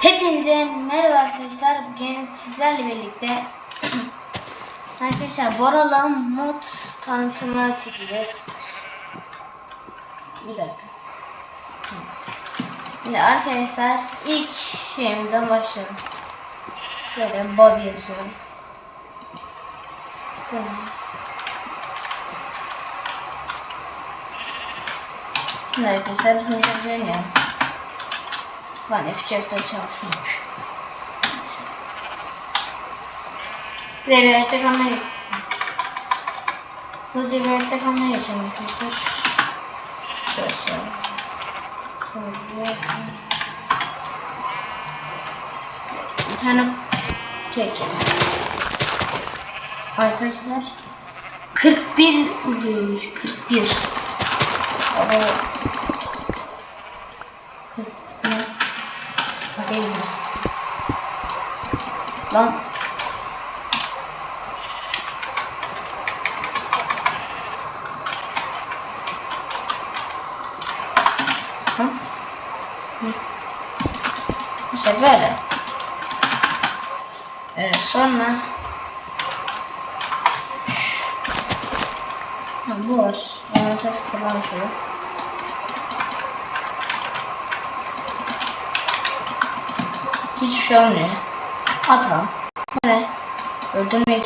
Hepinize merhaba arkadaşlar. Bugün sizlerle birlikte arkadaşlar Borala mod tanıtımı çekeceğiz. Bir dakika. Şimdi arkadaşlar ilk şeyimize başlayalım. Şöyle Bobby yazıyorum. Tamam. Şimdi arkadaşlar hızlı dönüyorum. Lan F4'te çalışmıyormuş. Neyse. Zeviyette kamera Bu zeviyette kamera geçelim arkadaşlar. Şöyle. Şöyle. Bir tane çekelim. Arkadaşlar 41 oluyormuş 41. Ama Lan. Hı? Hı. İşte böyle. Evet sonra ha, bu var. Onu test kullanmış olur. Hiçbir şey olmuyor. Bu ne? Öldürme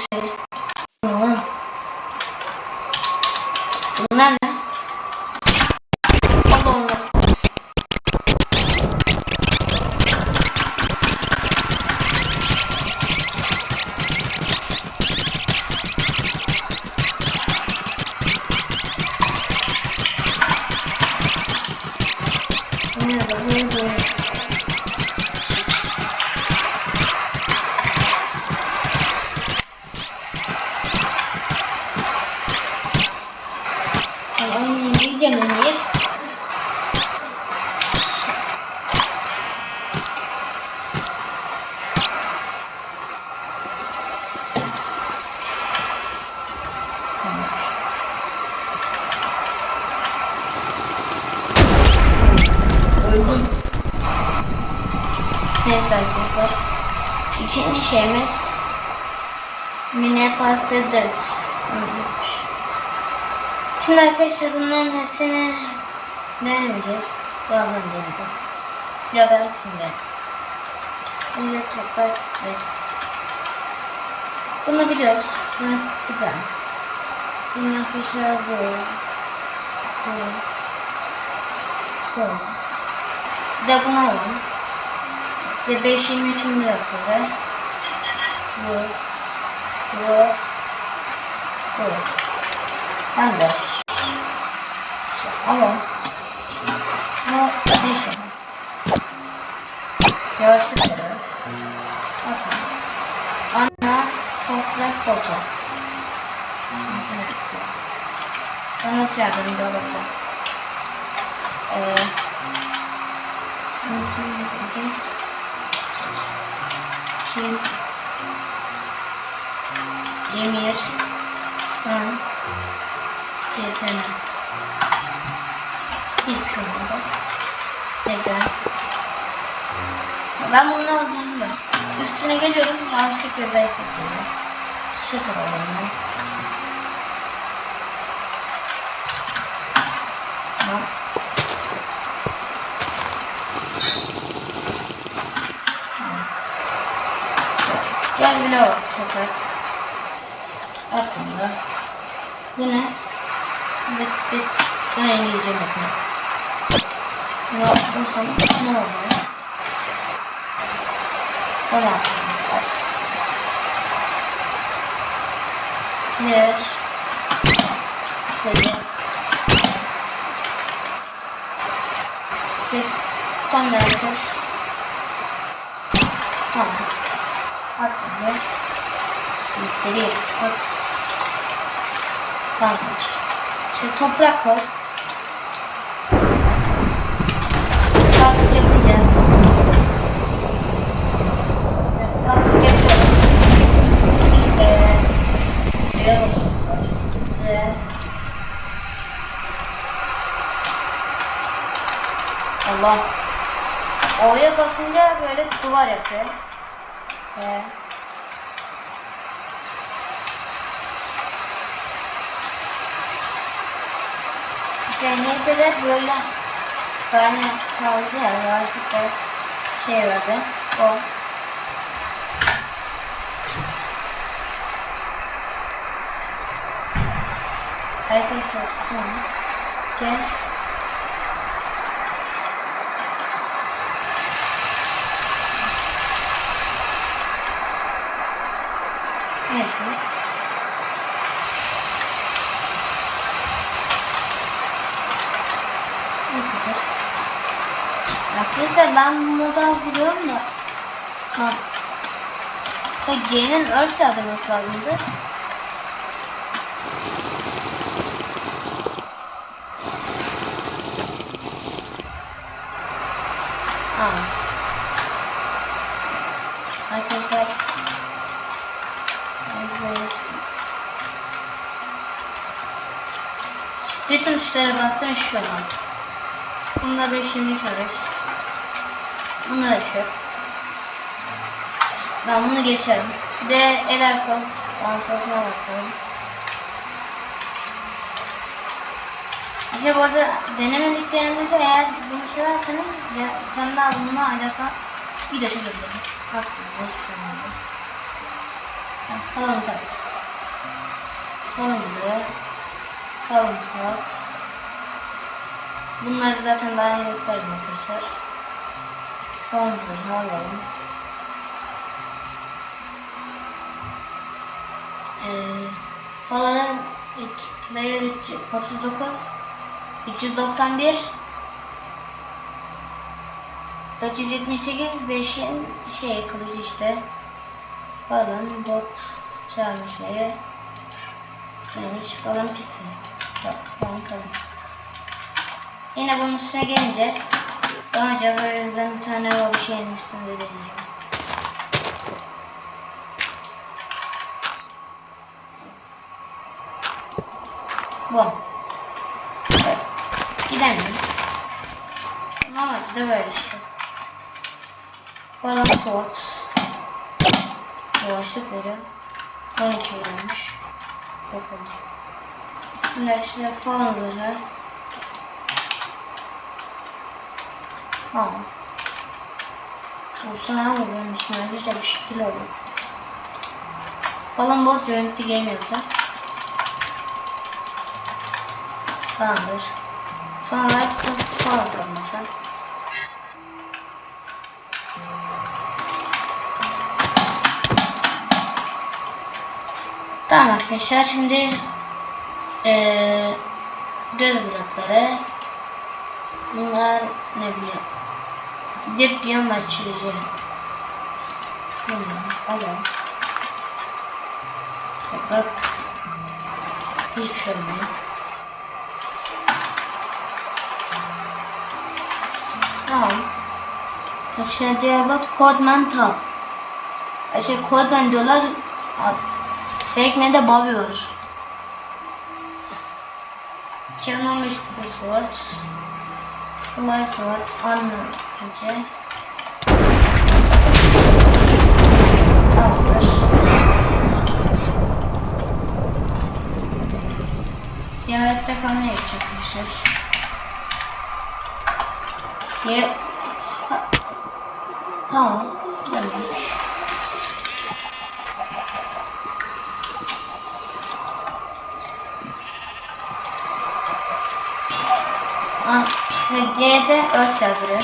arkadaşlar. İkinci şeyimiz Mini Pasta Dirt. Şimdi arkadaşlar bunların hepsini denemeyeceğiz. Bazen denedim. Ya da hepsini denedim. Önce toprak evet. Bunu biliyoruz. Bunu tane. Şimdi arkadaşlar bu. Bu. Bu. Bir de bunu alalım. Bir de 5 20 için bir yapıyorlar. Bu. Bu. Bu. Ben de. İşte alalım. Bu. Yavaşlık verelim. Atalım. Ana toprak botu. Ben nasıl yardımcı olabilirim? Ee, şimdi şimdi Şimdi Emir Yetenek Hiç şey olmadı. Neyse. Ben bunu aldım da. Üstüne geliyorum. Yanlışlık ve zayıf yapıyorum. Şu tarafından. Tamam. Gel bile bak toprak. Aklımda. Bu ne? Bitti. Bu ne İngilizce metni? Ne yaptın Ne oldu? Tamam. Aç. Clear. Dedi. Just standard. Tamam. Aklımda. Yukarı yapacağız. Tamam. Şimdi toprak koy. Saatlik yapınca. Evet, saatlik yapıyorum. Eee. Basıyoruz. Ve. Allah. O'ya basınca böyle duvar yapıyor. Ve Cennette de böyle tane kaldı ya birazcık da şey vardı. O. Arkadaşlar tamam. Gel. Neyse. Arkadaşlar ben bu moda az biliyorum da. Ha. Ha, G'nin örs yardırması lazımdı. Ha. Arkadaşlar. Arkadaşlar. Tuşlara bastım şu an. Bunda 523 arası. Bunda da şu. Ben bunu geçerim. Bir de el arkası ansasına bakalım. İşte bu arada denemediklerimizi eğer bunu severseniz bir tane daha bununla alakalı video çekebilirim. Kaç gün hiçbir şey olmadı. Falan tabii. Falan diyor. Falan slot. Bunları zaten daha önce gösterdim arkadaşlar. Zırhı alalım. Ee, falan player 39 391 478 5'in şey kılıcı işte falan bot çağırmış şeye neymiş falan pizza falan kalın yine bunun üstüne gelince Donacağız o yüzden bir tane o bir şeyin üstünde deneyeceğim Bu. Gidemiyorum. Amacı da böyle işte. Falan sort. Yavaşlık veriyor. 12 veriyormuş. Yok oldu. Şimdi arkadaşlar falan zırhı. Tamam. Olsun abi benim üstüne arkadaşlar bir şekil olur. Falan boss yönetti game yazar. Tamamdır. Sonra puan atılması. Tamam arkadaşlar şimdi eee göz blokları bunlar ne bileyim gidip yan açıcı bunları alalım toprak hiç şöyle Tamam. Diğer bak Codman Tab. İşte Codman diyorlar. Sekmede Bobby var. 2015 Sword. Fly Sword. Anlatıcı. Tamamdır. Ziyarette kalmaya gidecek arkadaşlar. Ye. Ha. Tamam. G'de örs yağdırıyor.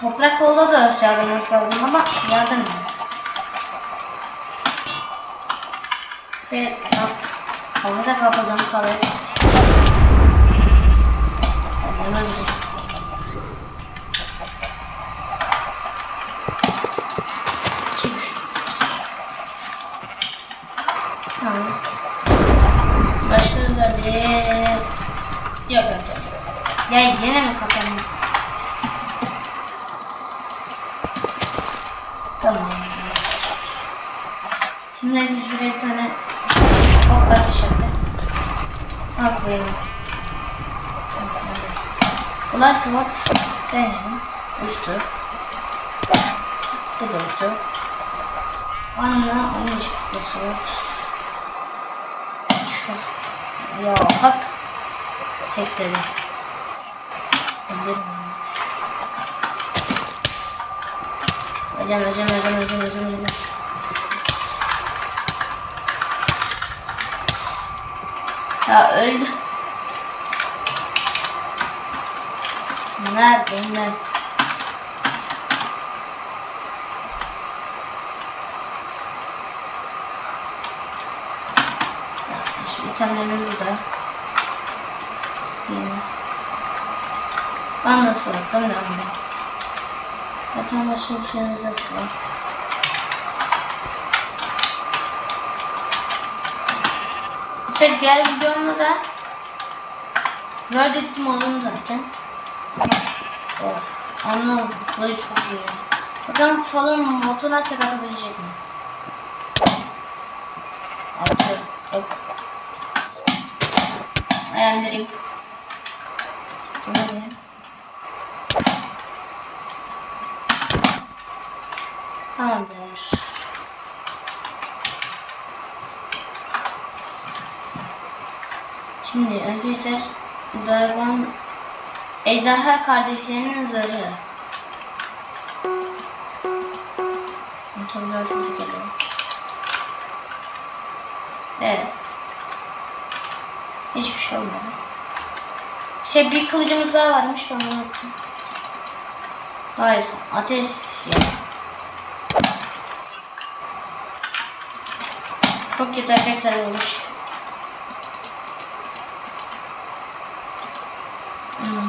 Toprak kolda da örs yağdırması lazım ama yağdırmıyor. Ve havuza kapadım kalır. Olabilir. Çık. Tamam. Başka özelliği yok yok yok. Ya yine mi kapandı? Tamam. Şimdi bir şuraya bir tane ok atış attı. Bak koyalım. Ulan sword. Deneyelim. Uçtu. Bu da uçtu. Anla onun çıkması var. Şu. Ya hak. Tek dedi. Öldürmüyormuş. Hocam hocam hocam hocam hocam hocam. Ya öldü. Neredeyim ben? Şu itemlerim burada. Yine. Ben nasıl yaptım ben bunu? Zaten başka bir şeyimiz yoktu. İşte diğer videomda da Word Edit modunu zaten. Of anlamadım. Çok iyi. Bakalım falan moduna tek atabilecek mi? Atı. Hop. Ayarlayayım. Böyle. Tamamdır. Şimdi arkadaşlar Dragon Ejderha kardeşlerinin zarı. Motorlar sesi geliyor. Evet. Hiçbir şey olmadı. Şey bir kılıcımız daha varmış ben onu unuttum. Hayır ateş şey. Çok kötü arkadaşlar olmuş.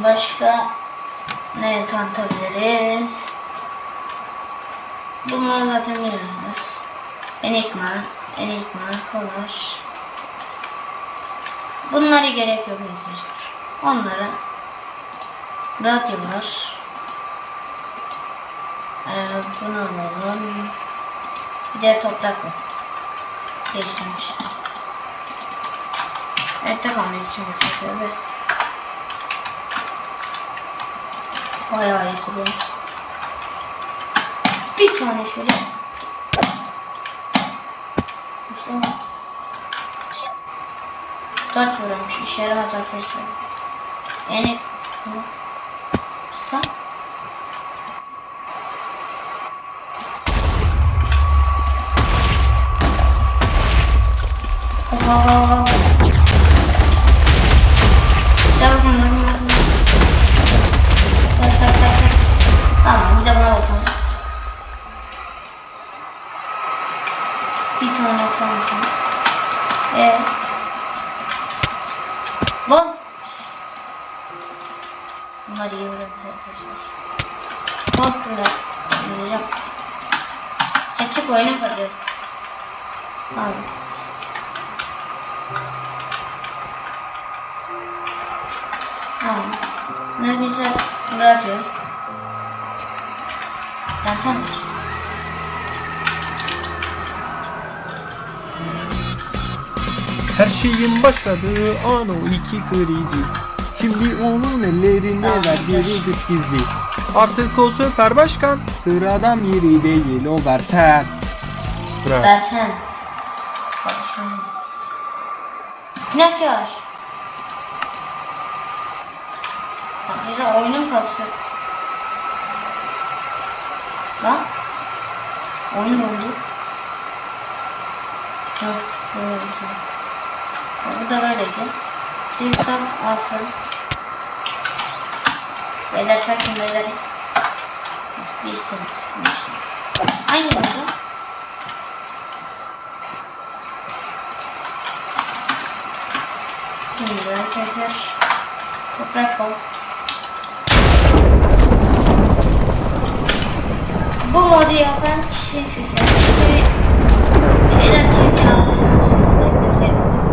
Başka ne tanıtabiliriz? Bunları zaten biliyoruz. Enigma, Enigma, Color. Bunlara gerek yok arkadaşlar. Onlara radyolar. Ee, bunu alalım. Bir de toprak var. Geliştirmiş. Evet tamam için arkadaşlar ve bayağı iyi duruyor. Bir tane şöyle. İşte Dört vurmuş. işe yaramaz arkadaşlar. Yani tutar. Oha. Şuna bakın Tamam bir de bakalım. Bir tane tamam. Ee. Lan. Bunlar iyi vurmuş arkadaşlar. Çok güzel. Vuracağım. Çık çık oyunu kazıyor. Tamam. Tamam. Ne güzel radyo. Zaten Her şeyin başladığı an o iki krizi. Şimdi onun ellerinde verdiği güç gizli. Artık o Süper Başkan sıradan biri değil o Berten. Bırak. Konuşalım. Ne var? Arkadaşlar oyunum kasıyor. Lan. Oyun oldu. Yok. Böyle şey. Bu da böyleydi. Sistem alsın. Beyler sakin beyler. Bir istedim. Hangi oldu? Şimdi arkadaşlar toprak bol. Bu modu yapan kişi sizin. Eğer ki ya bekleseydiniz.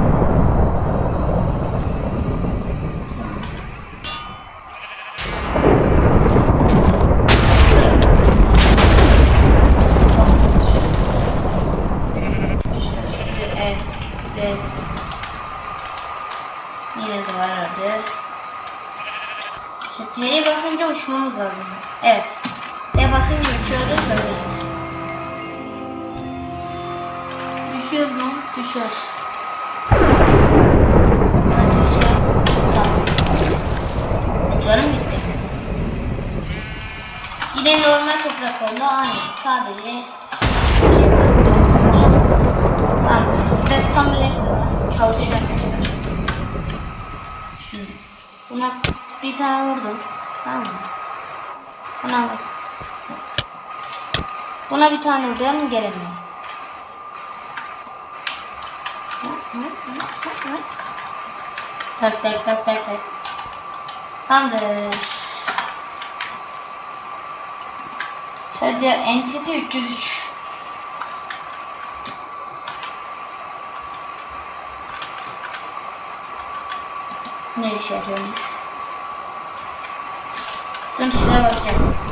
Evet. Yine de var orada. Şimdi E basınca uçmamız lazım. Evet. E basınca uçuyoruz böyleyiz. Düşüyoruz mu? Düşüyoruz. Tamam. Canım gitti. Yine normal toprak oldu. Aynı. Sadece Tamam. Breaker var. Çalışıyor arkadaşlar. Şimdi. Buna bir tane vurdum. Tamam mı? Buna bak. Buna bir tane vuruyorum gelemiyor. Tak tak tak tak tak. Tamamdır. Şöyle entity 303. Ne işe yarıyormuş? Dön tuşuna basacağım.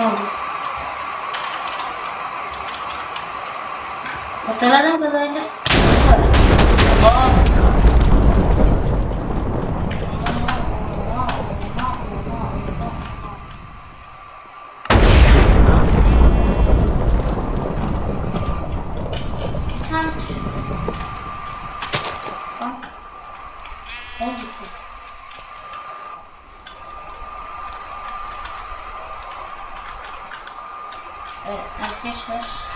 Oldu. Hatırladığım kadarıyla. Aa. Bir tane Bak. O gitti. Evet arkadaşlar.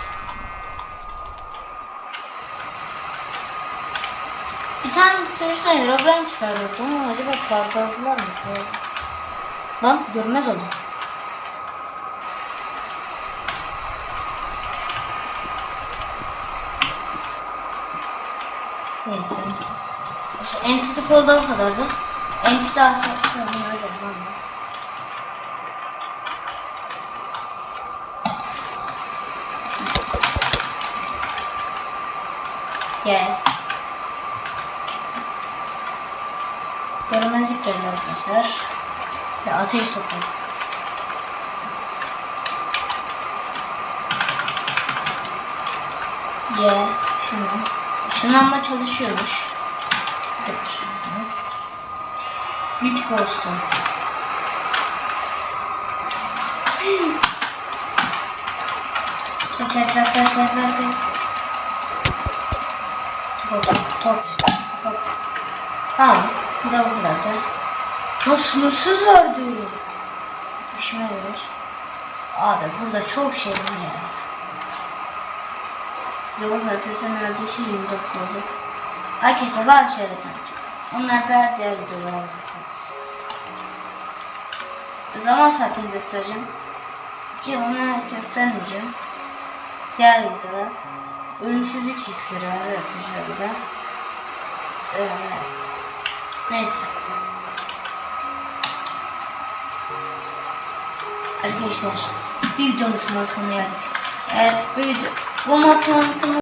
Bir tane çocuktan Herobrine çıkarıyordu ama acaba kaldırdılar mı? Lan görmez olduk. Neyse. İşte Entity Code'da bu kadardı. Entity asası bunları da var mı? Geldi arkadaşlar. Ve ateş topu. Ye. Şunu. Işınlanma çalışıyormuş. Şimdi. Güç tak tak tak tak tak. Top top. Tamam. Bu da Ya sınırsız vardı. İşime gelir. Abi burada çok şey var ya. Yok arkadaşlar neredeyse 24 oldu. Arkadaşlar bazı şeyler tanıtacağım. Onlar da diğer videolara. Zaman saatini göstereceğim. Ki onu göstermeyeceğim. Diğer videoda ölümsüzlük iksiri var arkadaşlar burada. Ee, neyse. Arkadaşlar bir videomuzun sonuna geldik. Eğer bu video bu